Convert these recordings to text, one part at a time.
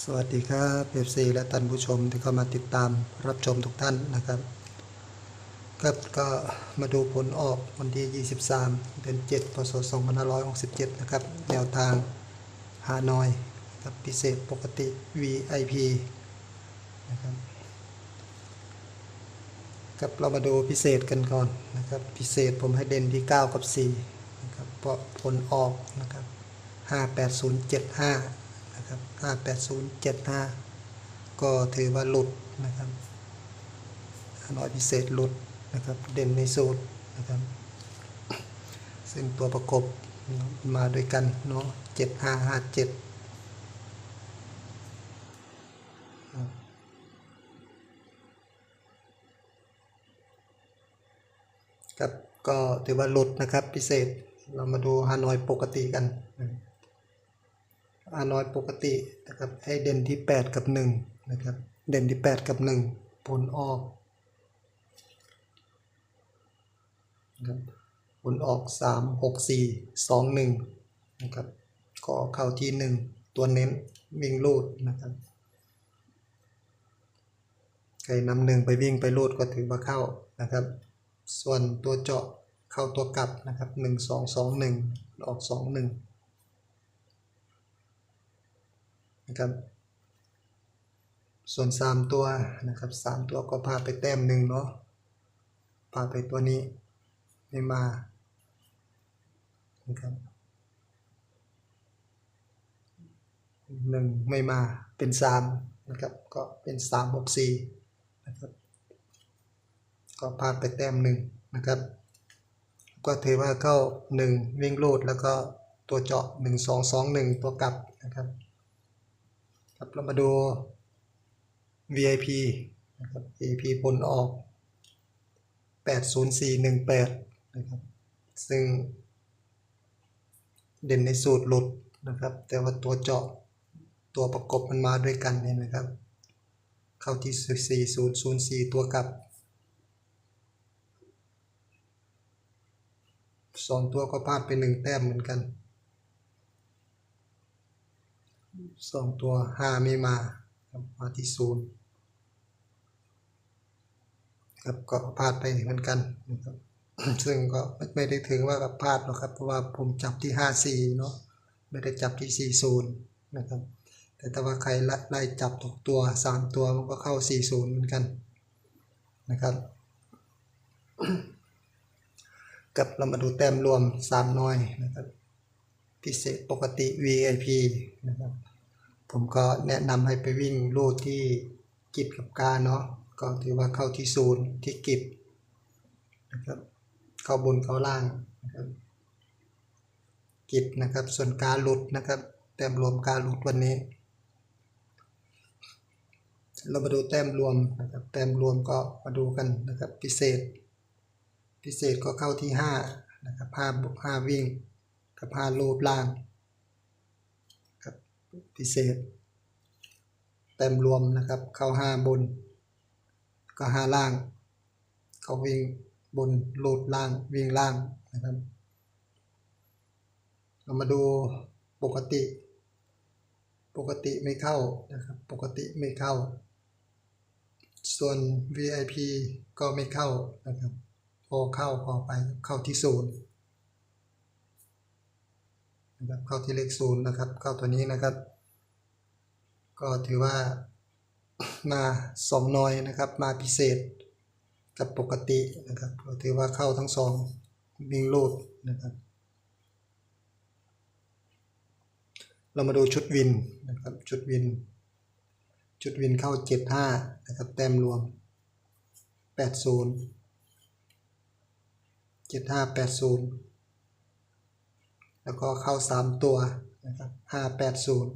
สวัสดีครับเอฟซีและท่านผู้ชมที่เข้ามาติดตามรับชมทุกท่านนะครับครับก็มาดูผลออกวันที่ 23 เดือน 7 พศ 2567 นะครับ แนวทางฮานอยครับพิเศษปกติ VIP นะครับครับเรามาดูพิเศษกันก่อนนะครับ พิเศษผมให้เด่นที่ 9 กับ4นะครับเพราะผลออกนะครับ 58075 นะครับ58075 ก็ถือว่าหลุดนะครับฮานอยพิเศษหลุดนะครับ เด่นในสูตรนะครับ ซึ่งตัวประกบมาด้วยกันเนาะ7557ครับก็ถือว่าหลุดนะครับพิเศษเรามาดูฮานอยปกติกัน อารอยปกตินะครับให้เด่นที่ 8 กับ1นะครับเด่นที่ 8 กับ 1 ผลออกนะครับผลออก 3 6 4 2 1นะครับก็เข้าที่ 1 ตัวเน้นวิ่งลูดนะครับใครนำหนึ่งไปวิ่งไปลูดก็ถือว่าเข้านะครับ ส่วนตัวเจาะเข้าตัวกลับนะครับ 1 2 2 1 ออก 2 1 นะครับ ส่วนสามตัวนะครับสามตัวก็พาไปแต้มหนึ่งเนาะพาไปตัวนี้ไม่มานะครับหนึ่งไม่มาเป็นสามนะครับก็เป็นสามหกสี่นะครับก็พลาดไปแต้มหนึ่งนะครับ ก็ถือว่าเข้าหนึ่งวิ่งโลดแล้วก็ตัวเจาะหนึ่งสองสองหนึ่งตัวกลับนะครับ ครับเรามาดู VIP นะครับ VIP ผลออก 80418 นะครับ ซึ่ง เด่นในสูตรหลุดนะครับ แต่ว่าตัวเจาะตัวประกบมันมาด้วยกันเห็นไหมครับ เข้าที่ 4004 ตัวกลับสองตัวก็พลาดไปหนึ่งแต้มเหมือนกัน สองตัวห้าไม่มาครับมาที่ศูนย์ครับก็พลาดไปเหมือนกันนะครับซึ่งก็ไม่ได้ถือว่ากับพลาดหรอกครับ เพราะว่าผมจับที่ห้าสี่เนาะไม่ได้จับที่สี่ศูนย์นะครับ แต่ถ้าว่าใครไล่จับตกตัวสามตัวมันก็เข้าสี่ศูนย์เหมือนกันนะครับกับเรามาดูแต้มรวม3น้อยนะครับ พิเศษปกติ VIP นะครับผมก็แนะนำให้ไปวิ่งลูดที่กิจกับกาเนาะก็ถือว่าเข้าที่ศูนย์ที่กิจนะครับเข้าบนเข้าล่างนะครับกิจนะครับส่วนกาหลุดนะครับ แต้มรวมกาหลุดวันนี้ เรามาดูแต้มรวมนะครับแต้มรวมก็มาดูกันนะครับพิเศษ พิเศษก็เข้าที่ห้านะครับห้าบวกห้าวิ่ง กับห้าลูดล่างครับพิเศษ เต็มรวมนะครับ เข้าห้าบน ก็ห้าล่าง เขาวิ่งบนลูดล่างวิ่งล่างนะครับ เรามาดูปกติ ปกติไม่เข้านะครับ ปกติไม่เข้า ส่วน VIP ก็ไม่เข้านะครับ พอเข้าพอไปเข้าที่ศูนย์ นะครับเข้าที่เลขศูนย์นะครับ เข้าตัวนี้นะครับ ก็ถือว่ามาสองน้อยนะครับ มาพิเศษกับปกตินะครับ ก็ถือว่าเข้าทั้งสองวิ่งโลดนะครับ เรามาดูชุดวินนะครับชุดวิน ชุดวินเข้าเจ็ดห้านะครับ แต้มรวมแปดศูนเจ็ดห้า แล้วก็เข้าสามตัวนะครับห้าแปดศูนย์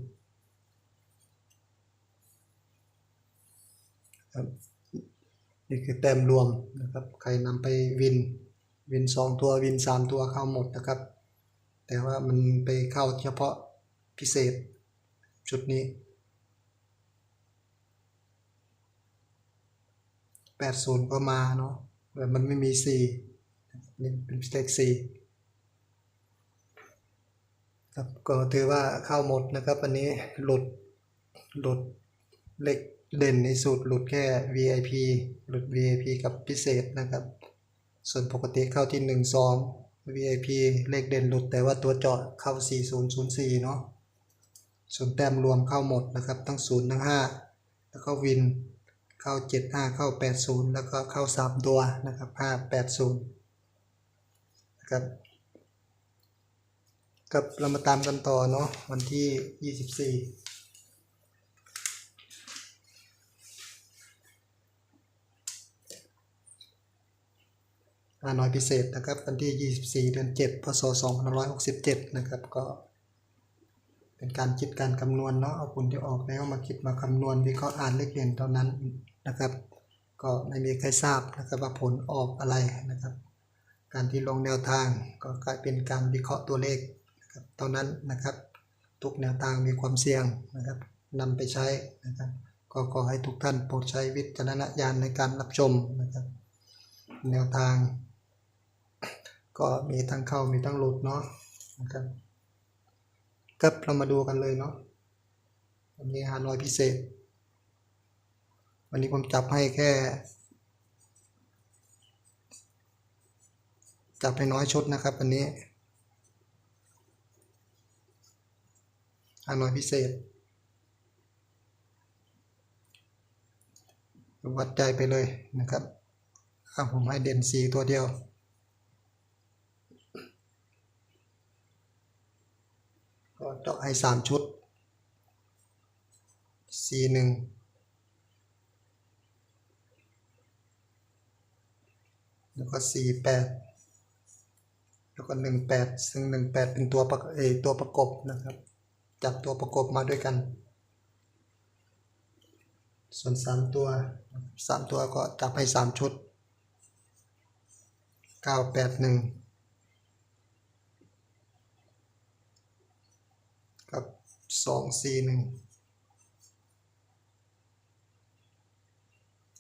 ครับนี่คือแต้มรวมนะครับ ใครนำไปวิน วินสองตัววินสามตัวเข้าหมดนะครับ แต่ว่ามันไปเข้าเฉพาะพิเศษชุดนี้แปดศูนย์ก็มาเนาะแต่มันไม่มีสี่นี่เป็นเลขสี่ ครับก็ถือว่าเข้าหมดนะครับอันนี้หลุดหลุดเลขเด่นในสุดหลุดแค่ VIP หลุด VIP กับพิเศษนะครับ ส่วนปกติเข้าที่ 1 2 VIP เลขเด่นหลุดแต่ว่าตัวเจาะเข้า 4004 เนาะส่วนแต้มรวมเข้าหมดนะครับ ทั้ง 0 ทั้ง 5 แล้วก็วินเข้า 75 เข้า 80 แล้วก็เข้า 3 ตัวนะครับ 580 นะครับ กับเรามาตามกันต่อเนาะวันที่ 24อาน้อยพิเศษนะครับ วันที่ 24 เดือน 7 พศ 2567 นะครับ ก็เป็นการคิดการคำนวณเนาะเอาผลที่ออกแล้วมาคิดมาคำนวณวิเคราะห์อ่านเลขเด่นเท่านั้นนะครับ ก็ไม่มีใครทราบนะครับว่าผลออกอะไรนะครับ การที่ลงแนวทางก็กลายเป็นการวิเคราะห์ตัวเลข เท่านั้นนะครับ ทุกแนวทางมีความเสี่ยงนะครับนำไปใช้นะครับ ก็ขอให้ทุกท่านโปรดใช้วิจารณญาณในการรับชมนะครับ แนวทาง ก็มีทั้งเข้ามีทั้งหลุดเนาะนะครับก็เรามาดูกันเลยเนาะวันนี้ฮานอยพิเศษ วันนี้ผมจับให้แค่ จับให้น้อยชุดนะครับวันนี้ ฮานอยพิเศษ วัดใจไปเลยนะครับอะผมให้เด่นสีตัวเดียวก็เจาะให้สามชุด C หนึ่ง แล้วก็ C แปดแล้วก็หนึ่งแปดซึ่งหนึ่งแปดเป็นตัวประเอตัวประกบนะครับ จับตัวประกบมาด้วยกัน ส่วนสามตัวสามตัวก็จับให้สามชุดเก้าแปดหนึ่งกับสองสี่หนึ่ง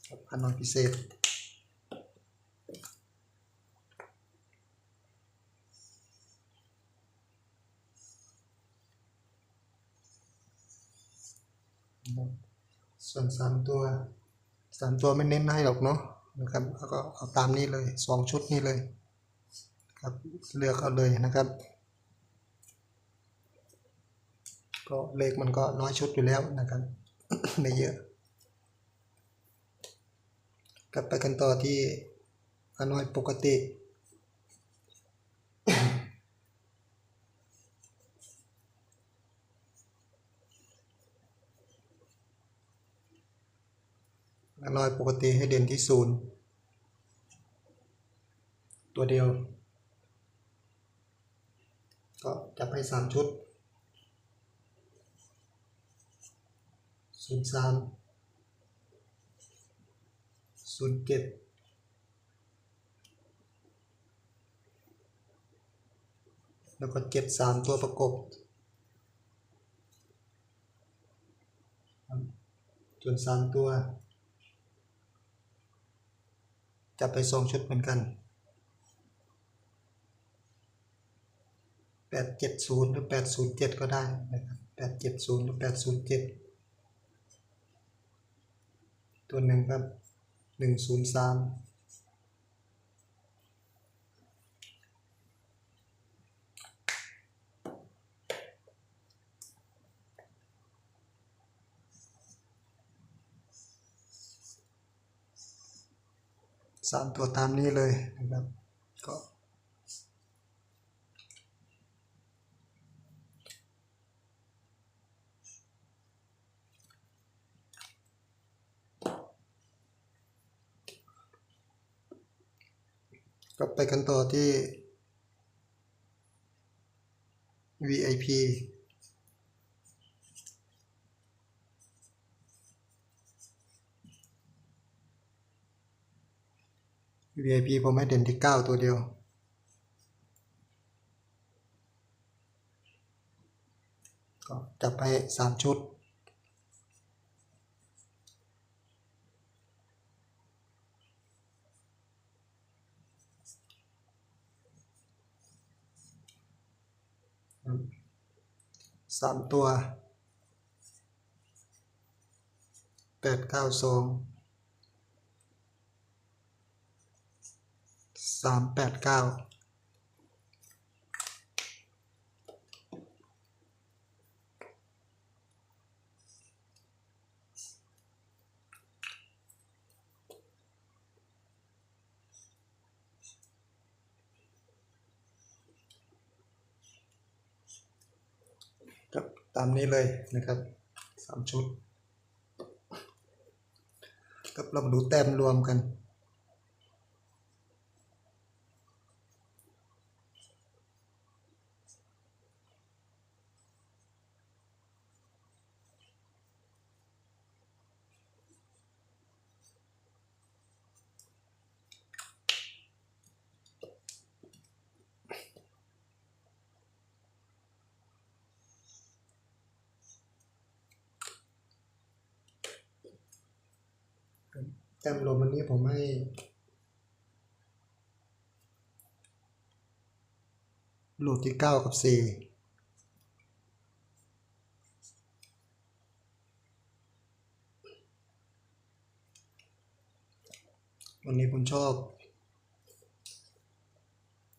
กับพันนอนพิเศษ ส่วนสามตัวสามตัวไม่เน้นให้หรอกเนาะนะครับแล้วก็เอาตามนี้เลยสองชุดนี้เลยครับเลือกเอาเลยนะครับก็เลขมันก็น้อยชุดอยู่แล้วนะครับไม่เยอะกลับไปกันต่อที่อน้อยปกติ อน้อยปกติให้เด่นที่ศูนย์ตัวเดียว ก็จับให้สามชุดศูนย์สามศูนย์เจ็ดแล้วก็เจ็ดสามตัวประกบส่วนสามตัว จะไปสองชุดเหมือนกันแปดเจ็ดศูนย์หรือแปดศูนย์เจ็ดก็ได้นะครับแปดเจ็ดศูนย์หรือแปดศูนย์เจ็ดตัวหนึ่งครับหนึ่งศูนย์สาม สามตัวตามนี้เลยนะครับ ก็ก็ไปกันต่อที่ VIP VIP ผมให้เด่นที่เก้าตัวเดียว ก็จับไปสามชุด สามตัวแปดเก้าสอง สามแปดเก้าครับตามนี้เลยนะครับสามชุดครับเรามาดูแต้มรวมกัน แต้มรวมวันนี้ผมให้โหลดที่เก้ากับสี่วันนี้ผมชอบ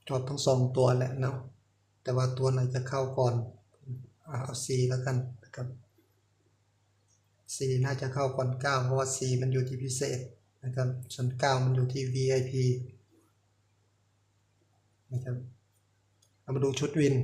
ชอบทั้งสองตัวแหละเนาะแต่ว่าตัวไหนจะเข้าก่อนเอาสี่แล้วกันนะครับ สี่น่าจะเข้าก่อนเก้าเพราะว่าสี่มันอยู่ที่พิเศษนะครับส่วนเก้ามันอยู่ที่ VIP นะครับเรามาดูชุดวิน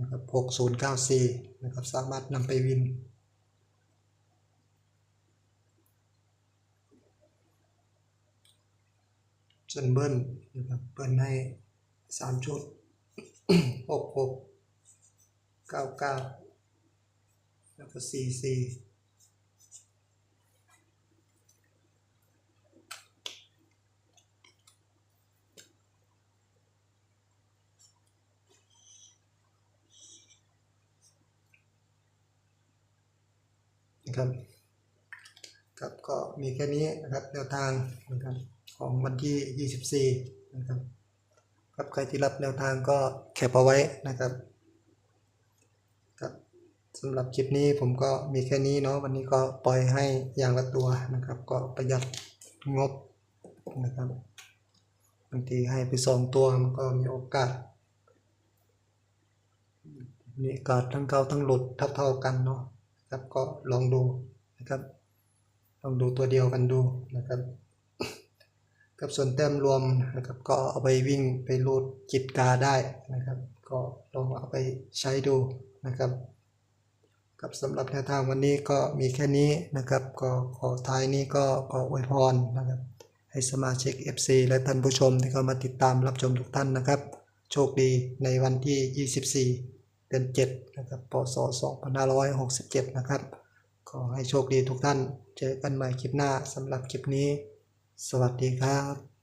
นะครับหกศูนย์เก้าซีนะครับ สามารถนำไปวิน ส่วนเบิ้ลนะครับเบิ้ลให้สามชุดหกหกเก้าเก้าแล้วก็สี่สี่นะครับครับก็มีแค่นี้นะครับแนวทางนะครับ ของวันที่ 24 นะครับครับใครที่รับแนวทางก็แคปเอาไว้นะครับครับสำหรับคลิปนี้ผมก็มีแค่นี้เนาะวันนี้ก็ปล่อยให้อย่างละตัวนะครับ ก็ประหยัดงบนะครับบางทีให้ไปสองตัวมันก็มีโอกาสมีโอกาสทั้งเก่าทั้งหลุดเท่าๆกันเนาะครับก็ลองดูนะครับลองดูตัวเดียวกันดูนะครับ กับส่วนแต้มรวมนะครับ ก็เอาไปวิ่งไปรูดจิตกาได้นะครับ ก็ลองเอาไปใช้ดูนะครับกับสำหรับแนวทางวันนี้ก็มีแค่นี้นะครับ ก็ขอท้ายนี้ก็ขออวยพรนะครับ ให้สมาชิก FC และท่านผู้ชมที่เข้ามาติดตามรับชมทุกท่านนะครับ โชคดีในวันที่ 24 เดือน7นะครับพศ2567 นะครับ ขอให้โชคดีทุกท่าน เจอกันใหม่คลิปหน้าสำหรับคลิปนี้ สวัสดีครับ